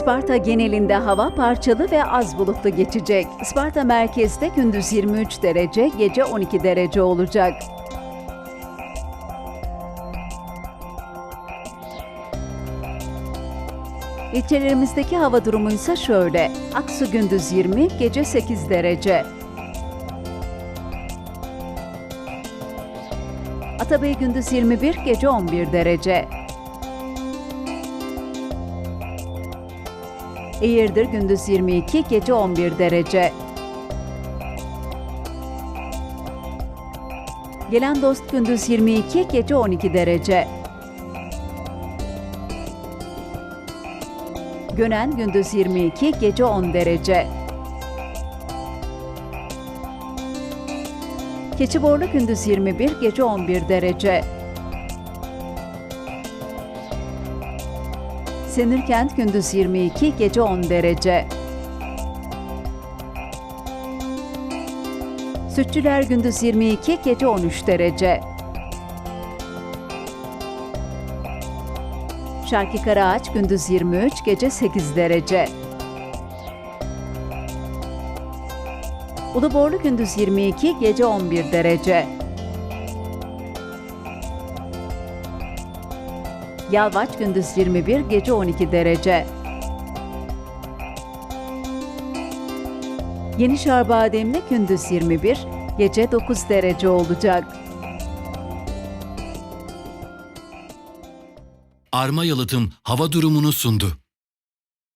Isparta genelinde hava parçalı ve az bulutlu geçecek. Isparta merkezde gündüz 23 derece, gece 12 derece olacak. İlçelerimizdeki hava durumu ise şöyle. Aksu gündüz 20, gece 8 derece. Atabey gündüz 21, gece 11 derece. Eğirdir gündüz 22, gece 11 derece. Gelen dost gündüz 22, gece 12 derece. Gönen gündüz 22, gece 10 derece. Keçiborlu gündüz 21, gece 11 derece. Senirkent gündüz 22, gece 10 derece. Sütçüler gündüz 22, gece 13 derece. Şarkı Karaağaç gündüz 23, gece 8 derece. Uluborlu gündüz 22, gece 11 derece. Yalvaç gündüz 21, gece 12 derece. Yeni Şarbademli gündüz 21, gece 9 derece olacak. Arma Yalıtım hava durumunu sundu.